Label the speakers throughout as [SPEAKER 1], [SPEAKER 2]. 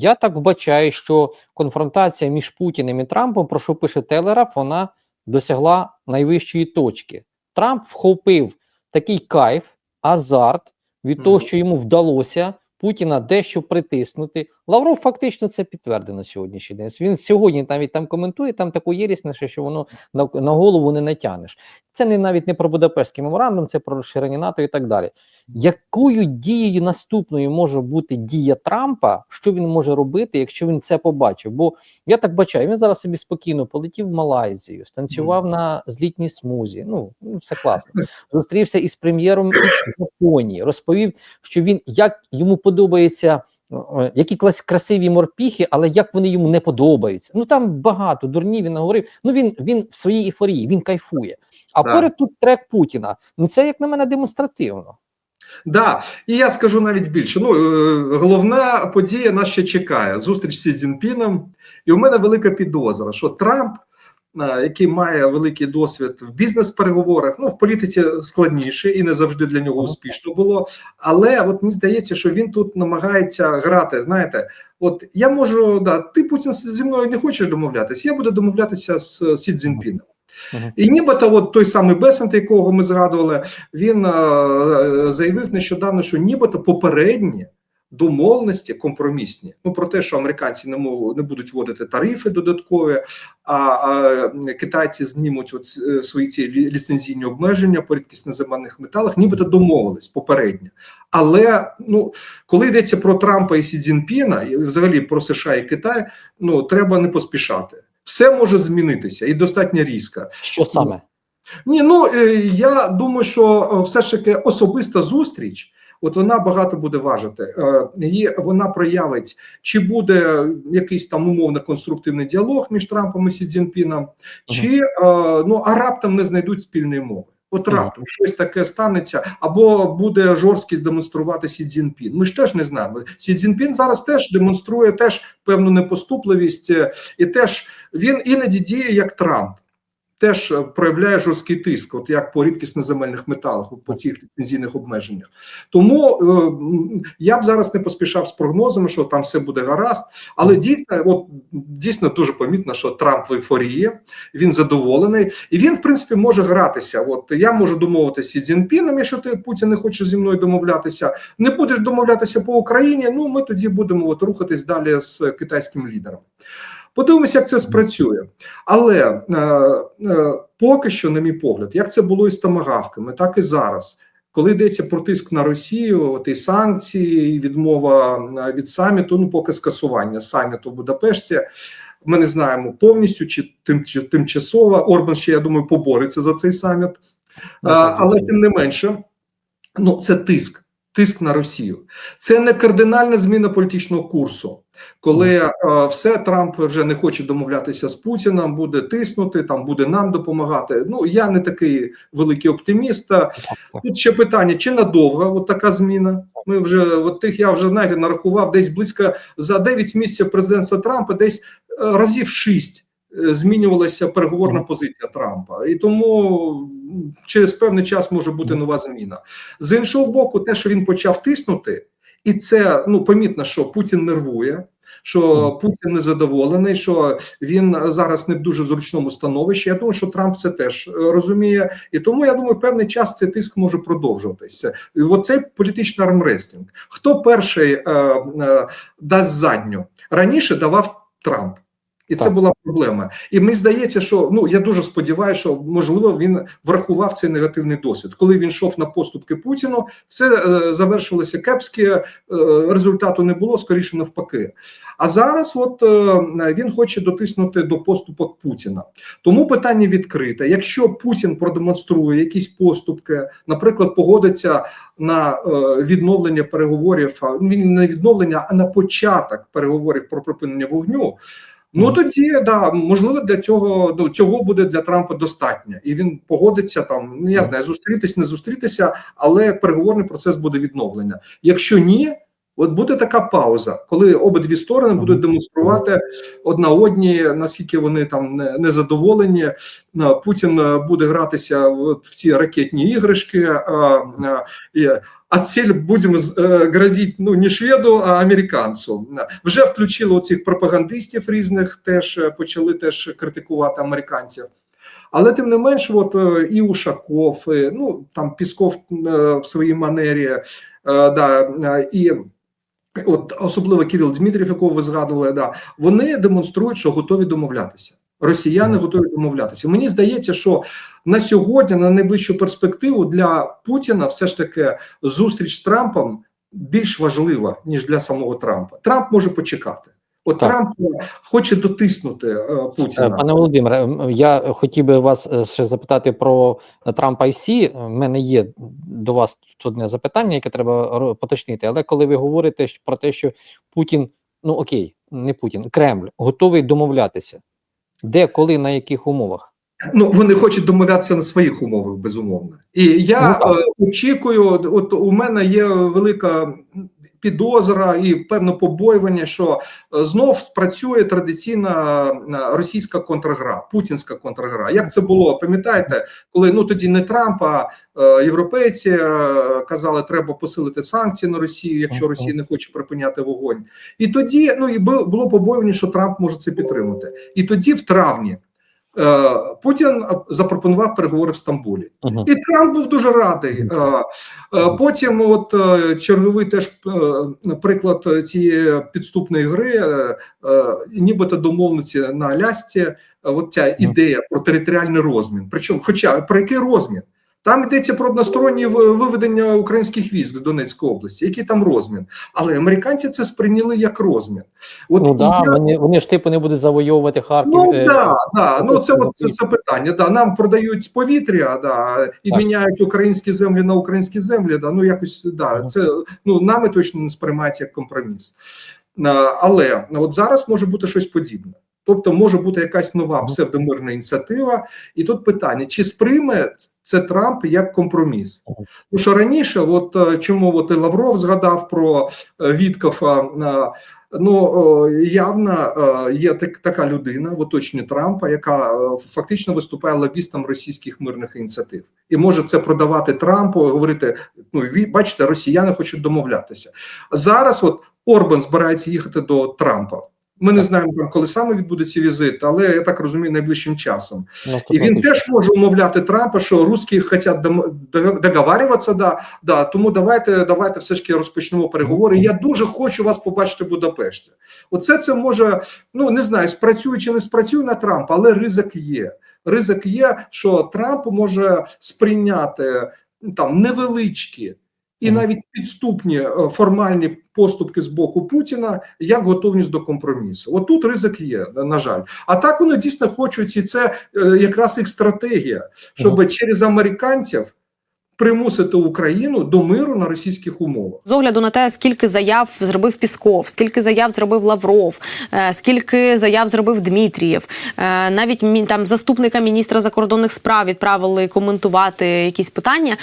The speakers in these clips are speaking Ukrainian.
[SPEAKER 1] Я так вбачаю, що конфронтація між Путіним і Трампом, про що пише Телераф, вона досягла найвищої точки. Трамп вхопив такий кайф, азарт від того, що йому вдалося Путіна дещо притиснути. Лавров фактично це підтвердив на сьогоднішній день. Він сьогодні навіть там коментує там таку єрісніше, що воно на, на голову не натягнеш. Це не навіть не про Будапештський меморандум, це про розширення НАТО і так далі. Якою дією наступною може бути дія Трампа? Що він може робити, якщо він це побачив? Бо я так бачаю, він зараз собі спокійно полетів в Малайзію, станцював на злітній смузі. Ну, ну все класно. Зустрівся із прем'єром Японії, розповів, що він як йому подобається. Які клас красиві морпіхи, але як вони йому не подобаються. Ну там багато дурні він наговорив. Ну він він в своїй ейфорії, він кайфує. А
[SPEAKER 2] Так.
[SPEAKER 1] поряд тут трек Путіна. Ну це як на мене демонстративно.
[SPEAKER 2] Да, і я скажу навіть більше. Ну е, головна подія нас ще чекає: зустріч з Сі. І у мене велика підозра, що Трамп, який має великий досвід в бізнес-переговорах, ну в політиці складніше і не завжди для нього успішно було. Але от мені здається, що він тут намагається грати. Знаєте, от я можу да, ти Путін зі мною не хочеш домовлятися. Я буду домовлятися з Сі Цзіньпіном.
[SPEAKER 1] Мгм.
[SPEAKER 2] І нібито от той самий Бесент, якого ми згадували, він е, е, заявив нещодавно, що нібито попередні домовленості компромісні. Ну про те, що американці не можуть не будуть вводити тарифи додаткові, а, а китайці знімуть от, е, свої ці ліцензійні обмеження по рідкісноземельних металах, нібито домовились попередньо. Але ну коли йдеться про Трампа і Сі Цзіньпіна, і взагалі про США і Китай, ну треба не поспішати. Все може змінитися і достатньо різко.
[SPEAKER 1] Що саме?
[SPEAKER 2] Ні, ну е, я думаю, що е, все ж таки особиста зустріч. От вона багато буде важити, Е, і вона проявить, чи буде якийсь там умовно конструктивний діалог між Трампом і Сі Цзіньпіном, чи е, ну а раптом не знайдуть спільної мови. От раптом щось таке станеться, або буде жорсткість демонструвати Сі Цзіньпін. Ми ж теж не знаємо. Сі Цзіньпін зараз теж демонструє теж певну непоступливість, е, і теж він іноді діє як Трамп теж е, проявляє жорсткий тиск, от як по рідкісноземельних металах, по цих ліцензійних обмеженнях. Тому е, я б зараз не поспішав з прогнозами, що там все буде гаразд. Але дійсно, от дійсно дуже помітно, що Трамп в ейфорії, він задоволений, і він, в принципі, може гратися. От я можу домовитися з Сі Цзіньпіном, якщо ти Путін не хоче зі мною домовлятися. Не будеш домовлятися по Україні. Ну ми тоді будемо от рухатись далі з китайським лідером. Подивимося, як це спрацює. Але е, е, поки що, на мій погляд, як це було із томагавками, так і зараз. Коли йдеться про тиск на Росію, от і санкції, і відмова е, від саміту, ну поки скасування саміту в Будапешті, ми не знаємо повністю чи тим чи тимчасово. Орбан ще я думаю побореться за цей саміт,
[SPEAKER 1] Ну,
[SPEAKER 2] А, але тим не менше, ну це тиск, тиск на Росію. Це не кардинальна зміна політичного курсу. Коли е, все Трамп вже не хоче домовлятися з Путіним, буде тиснути, там буде нам допомагати. Ну я не такий великий оптиміст. Тут ще питання: чи надовго от така зміна? Ми вже от тих я вже знаєте, нарахував десь близько за 9 місяців президентства Трампа, десь е, разів 6 змінювалася переговорна позиція Трампа, і тому через певний час може бути нова зміна. З іншого боку, те, що він почав тиснути, і це ну помітно, що Путін нервує. Що Путін незадоволений, що він зараз не в дуже зручному становищі. Я думаю, що Трамп це теж е, розуміє, і тому я думаю, певний час цей тиск може продовжуватися. І оцей політичний армрестинг. Хто перший е, е, дасть задню раніше давав Трамп. І це була проблема. І мені здається, що ну я дуже сподіваюся, що можливо він врахував цей негативний досвід. Коли він йшов на поступки Путіну, все е, завершилося кепське, е, результату не було, скоріше навпаки. А зараз, от е, він хоче дотиснути до поступок Путіна. Тому питання відкрите. Якщо Путін продемонструє якісь поступки, наприклад, погодиться на е, відновлення переговорів, ну, не відновлення, а на початок переговорів про припинення вогню. Ну тоді да можливо для цього ну, цього буде для Трампа достатньо, і він погодиться там. Ну я знаю, зустрітись, не зустрітися, але переговорний процес буде відновлення. Якщо ні, От буде така пауза, коли обидві сторони будуть демонструвати одна одні, наскільки вони там не, не задоволені. Е, Путін е, буде гратися в ці ракетні іграшки. е, а цель будемо грозити ну не шведу, а американцю. Вже включили оцих пропагандистів різних, теж почали теж критикувати американців. Але тим не менш, от і Ушаков, і, ну там Пісков в своїй манері, да, і от особливо Кирил Дмитрів, якого ви згадували, да, вони демонструють, що готові домовлятися. Росіяни готові домовлятися. Мені здається, що на сьогодні, на найближчу перспективу для Путіна, все ж таки зустріч з Трампом більш важлива ніж для самого Трампа. Трамп може почекати. От
[SPEAKER 1] Так.
[SPEAKER 2] Трамп е, хоче дотиснути е,
[SPEAKER 1] Е,
[SPEAKER 2] Путіна.
[SPEAKER 1] Пане Володимире, я хотів би вас е, ще запитати про Трамп IC. У мене є до вас тут одне запитання, яке треба поточнити. Але коли ви говорите про те, що Путін, ну окей, не Путін, Кремль готовий домовлятися, де, коли, на яких умовах?
[SPEAKER 2] Ну вони хочуть домовлятися на своїх умовах, безумовно. І я
[SPEAKER 1] Ну,
[SPEAKER 2] е, очікую, от у мене є велика підозра і певне побоювання, що е, знов спрацює традиційна е, російська контргра, путінська контргра. Як це було? Пам'ятаєте, коли ну тоді не Трамп, а е, європейці казали, треба посилити санкції на Росію, якщо Росія не хоче припиняти вогонь. І тоді ну і бу- було побоювання, що Трамп може це підтримати. І тоді, в травні. Е, Путін запропонував переговори в Стамбулі,
[SPEAKER 1] Угу.
[SPEAKER 2] і Трамп був дуже радий. Е, е, Потім, от черговий теж приклад цієї підступної гри, нібито домовниці на Алясці. От ця ідея про територіальний розмін. Причому, хоча про який розмін? Там йдеться про одностороннє виведення українських військ з Донецької області. Який там розмін? Але американці це сприйняли як розмін. От
[SPEAKER 1] Ну да,
[SPEAKER 2] я-
[SPEAKER 1] вони, вони ж типу не будуть завойовувати Харків.
[SPEAKER 2] Ну
[SPEAKER 1] е,
[SPEAKER 2] да, да. Ну це
[SPEAKER 1] це
[SPEAKER 2] от це, це питання. Да, нам продають повітря, да, і
[SPEAKER 1] Так.
[SPEAKER 2] міняють українські землі на українські землі. Да, ну якось да, це ну нами точно не сприймається як компроміс. Але от зараз може бути щось подібне. Тобто може бути якась нова псевдомирна ініціатива, і тут питання: чи сприйме це Трамп як компроміс? Тому що раніше, от е, чому от і Лавров згадав про е, Віткофа, е, Ну явно є так, така людина в оточенні Трампа, яка фактично виступає лобістом російських мирних ініціатив, і може це продавати Трампу, говорити: ну бачите, росіяни хочуть домовлятися. Зараз от Орбан збирається їхати до Трампа. Ми не знаємо там, коли саме відбудеться візит, але я так розумію, найближчим часом. І він теж може умовляти Трампа, що русські хочуть договарюватися, да, да, тому давайте, давайте все ж таки розпочнемо переговори. Я дуже хочу вас побачити в Будапешті. Оце це може, ну не знаю, спрацює чи не спрацює на Трампа, але ризик є. Ризик є, що Трамп може сприйняти ну, там невеличкі. І навіть підступні е, формальні поступки з боку Путіна як готовність до компромісу. Отут ризик є, на жаль. А так вони дійсно хочуть, і це е, якраз їх стратегія, щоб через американців примусити Україну до миру на російських умовах.
[SPEAKER 3] З огляду на те, скільки заяв зробив Пісков, скільки заяв зробив Лавров, е, скільки заяв зробив Дмитрієв, навіть там заступника міністра закордонних справ відправили коментувати якісь питання.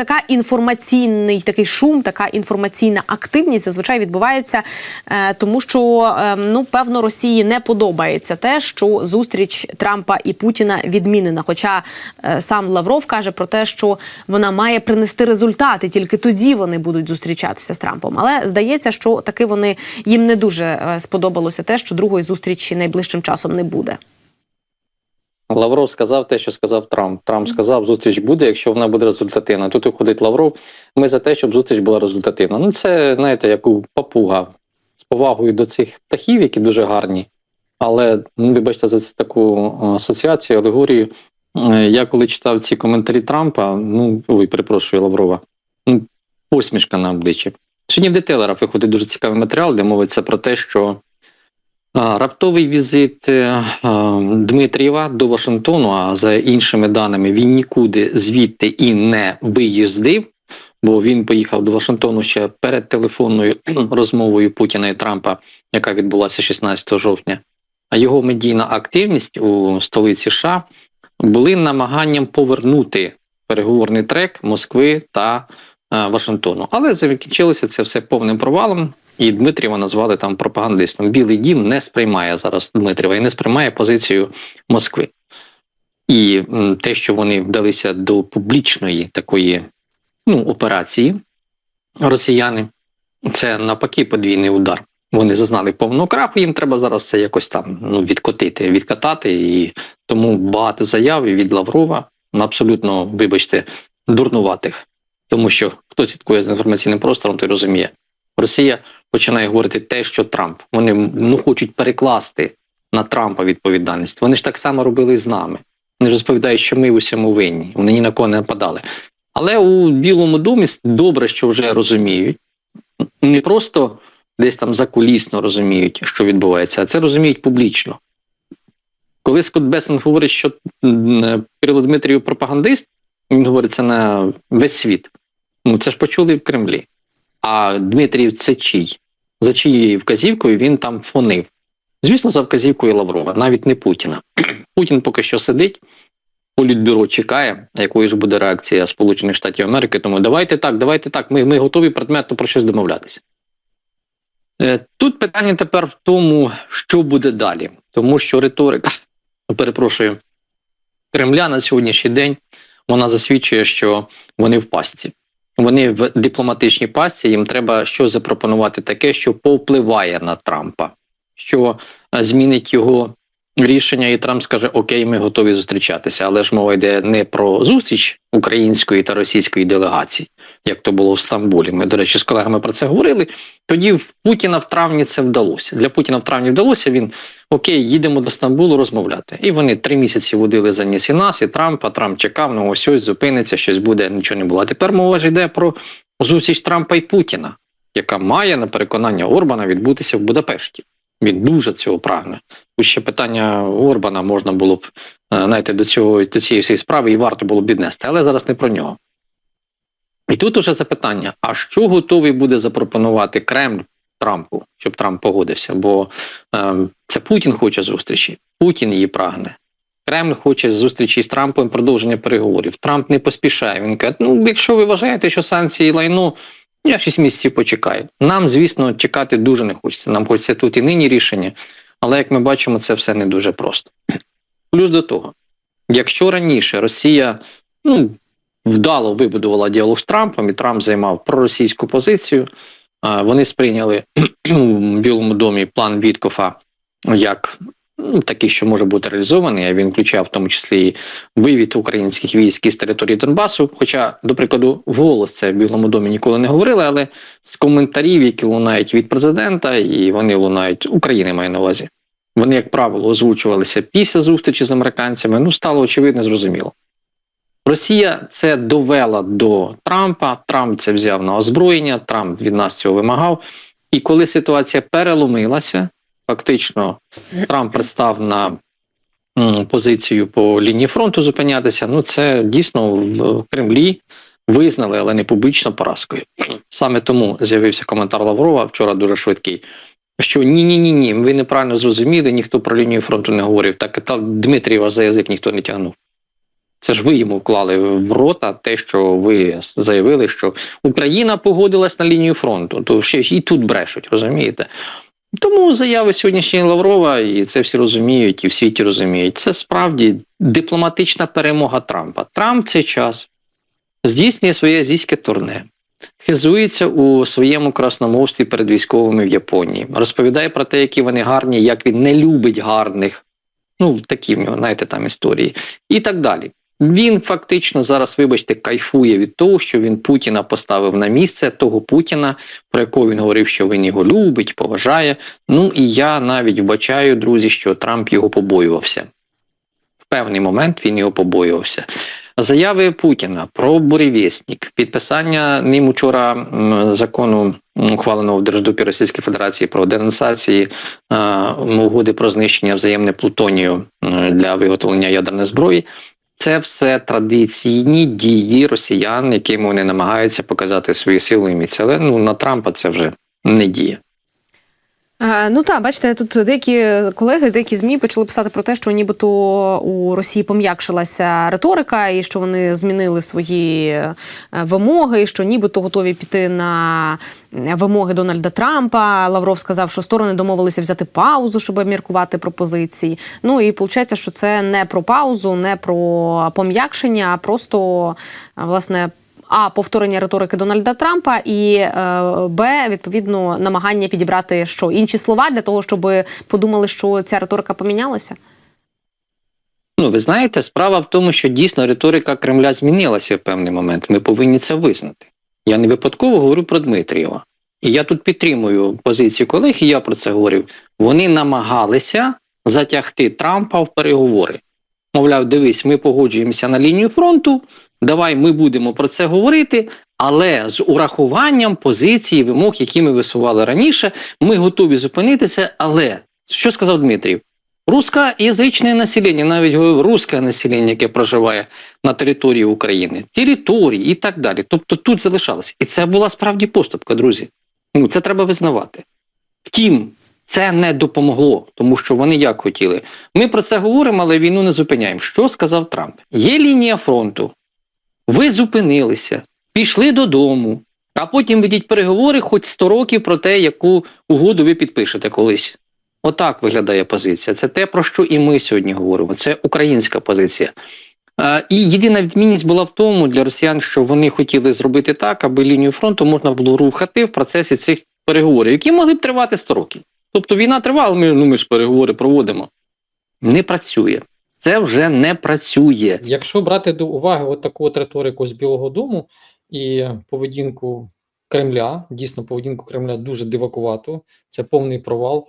[SPEAKER 3] Така інформаційний такий шум, така інформаційна активність зазвичай відбувається, е, тому що е, ну певно Росії не подобається те, що зустріч Трампа і Путіна відмінена. Хоча е, сам Лавров каже про те, що вона має принести результати, тільки тоді вони будуть зустрічатися з Трампом. Але здається, що таки вони їм не дуже сподобалося те, що другої зустрічі найближчим часом не буде.
[SPEAKER 1] Лавров сказав те, що сказав Трамп. Трамп сказав, зустріч буде, якщо вона буде результативна. Тут виходить Лавров. Ми за те, щоб зустріч була результативна. Ну, це, знаєте, як у папуга з повагою до цих птахів, які дуже гарні. Але ну, вибачте за це таку асоціацію, алегорію. Е, Я коли читав ці коментарі Трампа, ну ой, перепрошую Лаврова, ну, посмішка на обличчі. Сьогодні в детейлерах виходить дуже цікавий матеріал, де мовиться про те, що Раптовий візит е, Дмитрієва до Вашингтону, а за іншими даними, він нікуди звідти і не виїздив, бо він поїхав до Вашингтону ще перед телефонною розмовою Путіна і Трампа, яка відбулася 16 жовтня. А його медійна активність у столиці США були намаганням повернути переговорний трек Москви та е, Вашингтону. Але закінчилося це все повним провалом. І Дмитрієва назвали там пропагандистом. Білий дім не сприймає зараз Дмитрієва і не сприймає позицію Москви. І те, що вони вдалися до публічної такої ну, операції, росіяни, це навпаки подвійний удар. Вони зазнали повного краху, їм треба зараз це якось там ну, відкотити, відкатати. І тому багато заяв від Лаврова, ну, абсолютно, вибачте, дурнуватих. Тому що хто слідкує за інформаційним простором, той розуміє, Росія починає говорити те, що Трамп. Вони ну, хочуть перекласти на Трампа відповідальність. Вони ж так само робили з нами. Вони розповідають, що ми усьому винні. Вони ні на кого не нападали. Але у Білому домі добре, що вже розуміють, не просто десь там закулісно розуміють, що відбувається, а це розуміють публічно. Коли Скотт Бесен говорить, що Кирило Дмитрів пропагандист, він говорить це на весь світ. Ну це ж почули в Кремлі. А Дмитрів це чий? За чиєю вказівкою він там фонив. Звісно, за вказівкою Лаврова, навіть не Путіна. Путін поки що сидить, політбюро чекає, якою ж буде реакція Сполучених Штатів Америки. Тому давайте так, давайте так. Ми, ми готові предметно про щось домовлятися. Е, Тут питання тепер в тому, що буде далі, тому що риторика, перепрошую, Кремля на сьогоднішній день вона засвідчує, що вони в пастці. Вони в дипломатичній пасті, їм треба щось запропонувати таке, що повпливає на Трампа, що е, змінить його рішення, і Трамп скаже: Окей, ми готові зустрічатися. Але ж мова йде не про зустріч української та російської делегацій, як то було в Стамбулі. Ми, до речі, з колегами про це говорили. Тоді в Путіна в травні це вдалося. Для Путіна в травні вдалося. Він окей, їдемо до Стамбулу розмовляти. І вони три місяці водили за ніс і нас, і Трампа. Трамп чекав, ну ось ось зупиниться, щось буде, нічого не було. А тепер мова ж йде про зустріч Трампа і Путіна, яка має на переконання Орбана відбутися в Будапешті. Він дуже цього прагне. Тут ще питання Орбана можна було б е, знаєте, до цього до цієї всієї справи і варто було б віднести, але зараз не про нього. І тут уже запитання: а що готовий буде запропонувати Кремль Трампу, щоб Трамп погодився? Бо е, це Путін хоче зустрічі, Путін її прагне. Кремль хоче зустрічі з Трампом продовження переговорів. Трамп не поспішає. Він каже: ну, якщо ви вважаєте, що санкції лайно, я 6 місяців почекаю. Нам, звісно, чекати дуже не хочеться. Нам хочеться тут і нині рішення, але як ми бачимо, це все не дуже просто. Плюс до того, якщо раніше Росія ну, вдало вибудувала діалог з Трампом, і Трамп займав проросійську позицію, вони сприйняли у Білому домі план Віткофа як ну, такий, що може бути реалізований. а Він включав в тому числі і вивід українських військ із території Донбасу. Хоча, до прикладу, вголос це в Білому домі ніколи не говорили, але з коментарів, які лунають від президента, і вони лунають України, маю на увазі. Вони, як правило, озвучувалися після зустрічі з американцями. Ну, стало очевидно, зрозуміло. Росія це довела до Трампа. Трамп це взяв на озброєння, Трамп від нас цього вимагав. І коли ситуація переломилася, фактично Трамп пристав на позицію по лінії фронту зупинятися. Ну, це дійсно в Кремлі визнали, але не публічно поразкою. Саме тому з'явився коментар Лаврова вчора дуже швидкий. Що ні, ні, ні, ні, ви неправильно зрозуміли, ніхто про лінію фронту не говорив. Так, так Дмитрієва за язик ніхто не тягнув. Це ж ви йому вклали в рота те, що ви заявили, що Україна погодилась на лінію фронту, то ще і тут брешуть, розумієте? Тому заяви сьогоднішньої Лаврова, і це всі розуміють, і в світі розуміють. Це справді дипломатична перемога Трампа. Трамп цей час здійснює своє азійське турне, хизується у своєму красномовстві перед військовими в Японії, розповідає про те, які вони гарні, як він не любить гарних. Ну, такі в нього, знаєте, там історії, і так далі. Він фактично зараз, вибачте, кайфує від того, що він Путіна поставив на місце того Путіна, про якого він говорив, що він його любить, поважає. Ну і я навіть вбачаю, друзі, що Трамп його побоювався. В певний момент він його побоювався. Заяви Путіна про буревісник, підписання ним учора закону ухваленого в Держдупі Російської Федерації про денонсації угоди про знищення взаємне плутонію для виготовлення ядерної зброї. Це все традиційні дії росіян, якими вони намагаються показати свою силу і міць. Але ну на Трампа це вже не діє.
[SPEAKER 3] Е, Ну так, бачите, тут деякі колеги, деякі змі почали писати про те, що нібито у Росії пом'якшилася риторика, і що вони змінили свої е, вимоги, і що нібито готові піти на вимоги Дональда Трампа. Лавров сказав, що сторони домовилися взяти паузу, щоб обміркувати пропозиції. Ну і виходить, що це не про паузу, не про пом'якшення, а просто е, власне. А повторення риторики Дональда Трампа і е, Б, відповідно, намагання підібрати що інші слова для того, щоб подумали, що ця риторика помінялася.
[SPEAKER 1] Ну, ви знаєте, справа в тому, що дійсно риторика Кремля змінилася в певний момент. Ми повинні це визнати. Я не випадково говорю про Дмитрієва. І я тут підтримую позицію колег, і я про це говорив. Вони намагалися затягти Трампа в переговори. Мовляв, дивись, ми погоджуємося на лінію фронту, давай ми будемо про це говорити, але з урахуванням позиції, вимог, які ми висували раніше, ми готові зупинитися. Але що сказав Дмитрів? Рускоязичне населення, навіть русське населення, яке проживає на території України, території і так далі. Тобто тут залишалося. І це була справді поступка, друзі. Ну це треба визнавати. Втім, це не допомогло, тому що вони як хотіли. Ми про це говоримо, але війну не зупиняємо. Що сказав Трамп? Є лінія фронту. Ви зупинилися, пішли додому, а потім ведіть переговори хоч 100 років про те, яку угоду ви підпишете колись. Отак виглядає позиція. Це те, про що і ми сьогодні говоримо. Це українська позиція. І єдина відмінність була в тому для росіян, що вони хотіли зробити так, аби лінію фронту можна було рухати в процесі цих переговорів, які могли б тривати 100 років. Тобто війна тривала, ми, ну, ми ж переговори проводимо. Не працює. Це вже не працює. Якщо брати до уваги от таку от риторику з Білого Дому і поведінку Кремля, дійсно поведінку Кремля дуже дивакувату, це повний провал.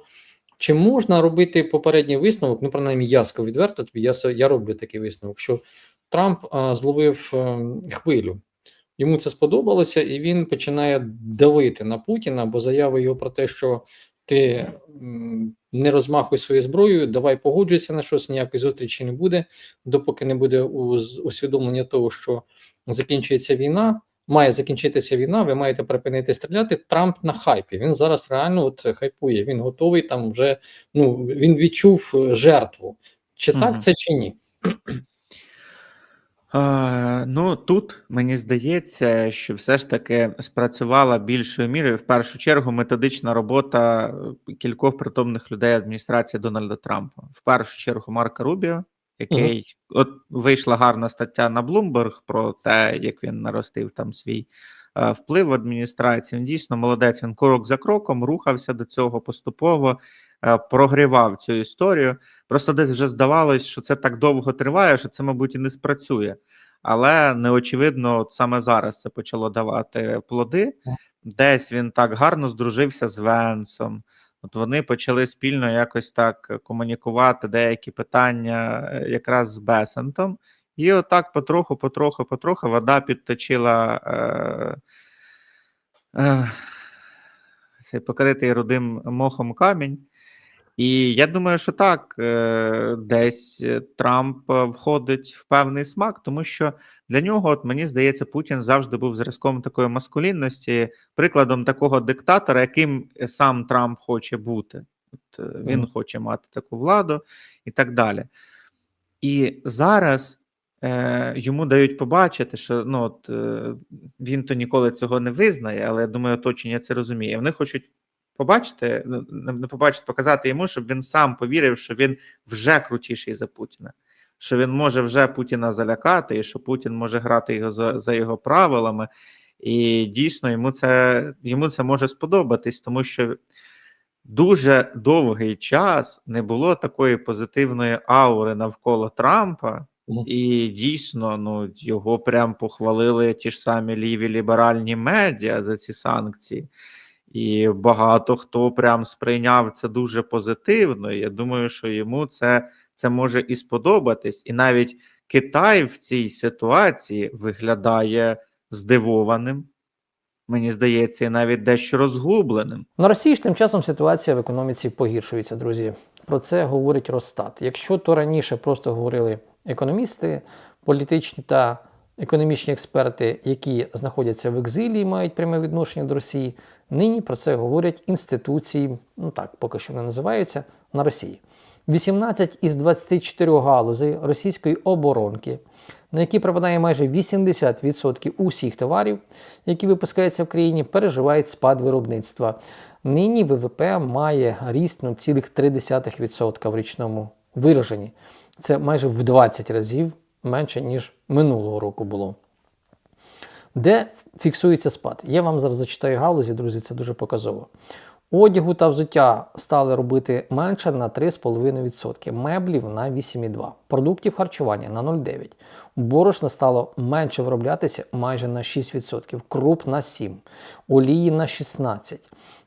[SPEAKER 1] Чи можна робити попередній висновок? Ну, принаймні, я скажу відверто тобі, я, я роблю такий висновок, що Трамп а, зловив е, хвилю. Йому це сподобалося, і він починає давити на Путіна, бо заяви його про те, що ти не розмахуй своєю зброєю, давай погоджуйся на щось, ніякої зустрічі не буде, допоки не буде усвідомлення того, що закінчується війна. Має закінчитися війна, ви маєте припинити стріляти. Трамп на хайпі. Він зараз реально от хайпує. Він готовий там вже. Ну він відчув е, жертву. Чи так це чи ні?
[SPEAKER 4] Ну тут мені здається, що все ж таки спрацювала більшою мірою в першу чергу методична робота е, кількох притомних людей адміністрації Дональда Трампа. В першу чергу Марка Рубіо, який от вийшла гарна стаття на Bloomberg про те, як він наростив там свій е, вплив в адміністрації. Він дійсно молодець. Він крок за кроком рухався до цього поступово, прогрівав цю історію. Просто десь вже здавалось, що це так довго триває, що це, мабуть, і не спрацює. Але неочевидно, от саме зараз це почало давати плоди. Десь він так гарно здружився з Венсом. От вони почали спільно якось так комунікувати деякі питання е, якраз з Бесентом. І отак потроху, потроху, потроху вода підточила е, е, цей покритий рудим мохом камінь. І я думаю, що так, е, десь е, Трамп е, входить в певний смак, тому що для нього, от мені здається, Путін завжди був зразком такої маскулінності, прикладом такого диктатора, яким сам Трамп хоче бути. От він
[SPEAKER 1] Мгм.
[SPEAKER 4] хоче мати таку владу і так далі. І зараз е, йому дають побачити, що ну, от, е, він то ніколи цього не визнає, але я думаю, оточення це розуміє. Вони хочуть побачити, ну, не не побачити, показати йому, щоб він сам повірив, що він вже крутіший за Путіна, що він може вже Путіна залякати, і що Путін може грати його за, за його правилами. І дійсно йому це, йому це може сподобатись, тому що дуже довгий час не було такої позитивної аури навколо Трампа. І дійсно, ну його прям похвалили ті ж самі ліві ліберальні медіа за ці санкції, і багато хто прям сприйняв це дуже позитивно. Я думаю, що йому це, це може і сподобатись. І навіть Китай в цій ситуації виглядає здивованим. Мені здається, і навіть дещо розгубленим.
[SPEAKER 1] На Росії ж тим часом ситуація в економіці погіршується, друзі. Про це говорить Росстат. Якщо то раніше просто говорили економісти, політичні та економічні експерти, які знаходяться в екзилі і мають пряме відношення до Росії, Нині про це говорять інституції, ну так, поки що не називаються, на Росії. 18 із 24 галузей російської оборонки, на які припадає майже 80% усіх товарів, які випускаються в країні, переживають спад виробництва. Нині ВВП має ріст на цілих 0,3% в річному вираженні. Це майже в 20 разів менше, ніж минулого року було. Де фіксується спад? Я вам зараз зачитаю галузі, друзі, це дуже показово. Одягу та взуття стали робити менше на 3,5%, меблів на 8,2%, продуктів харчування на 0,9%, борошна стало менше вироблятися майже на 6%, круп на 7%, олії на 16%,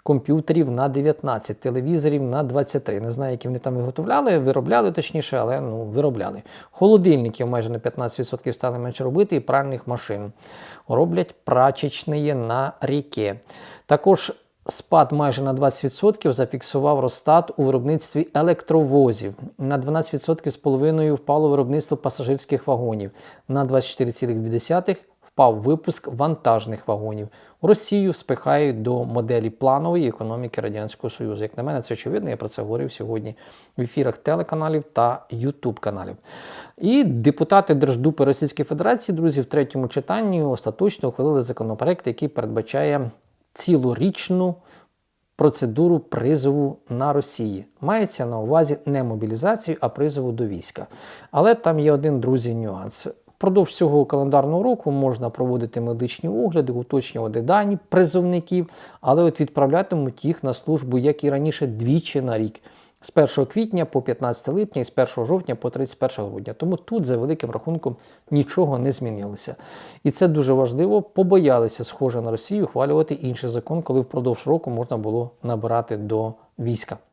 [SPEAKER 1] комп'ютерів на 19%, телевізорів на 23%. Не знаю, які вони там виготовляли, виробляли точніше, але ну, виробляли. Холодильників майже на 15% стали менше робити і пральних машин. Роблять прачечні на ріки. Також Спад майже на 20% зафіксував Росстат у виробництві електровозів. На 12% з половиною впало виробництво пасажирських вагонів. На 24,2% впав випуск вантажних вагонів. Росію спихають до моделі планової економіки Радянського Союзу. Як на мене, це очевидно. Я про це говорив сьогодні в ефірах телеканалів та Ютуб каналів. І депутати Держдупи Російської Федерації, друзі, в третьому читанні остаточно ухвалили законопроект, який передбачає цілорічну процедуру призову на Росії. Мається на увазі не мобілізацію, а призову до війська. Але там є один друзі нюанс. Впродовж всього календарного року можна проводити медичні огляди, уточнювати дані призовників, але от відправлятимуть їх на службу, як і раніше, двічі на рік. З 1 квітня по 15 липня і з 1 жовтня по 31 грудня. Тому тут, за великим рахунком, нічого не змінилося. І це дуже важливо. Побоялися, схоже на Росію, ухвалювати інший закон, коли впродовж року можна було набирати до війська.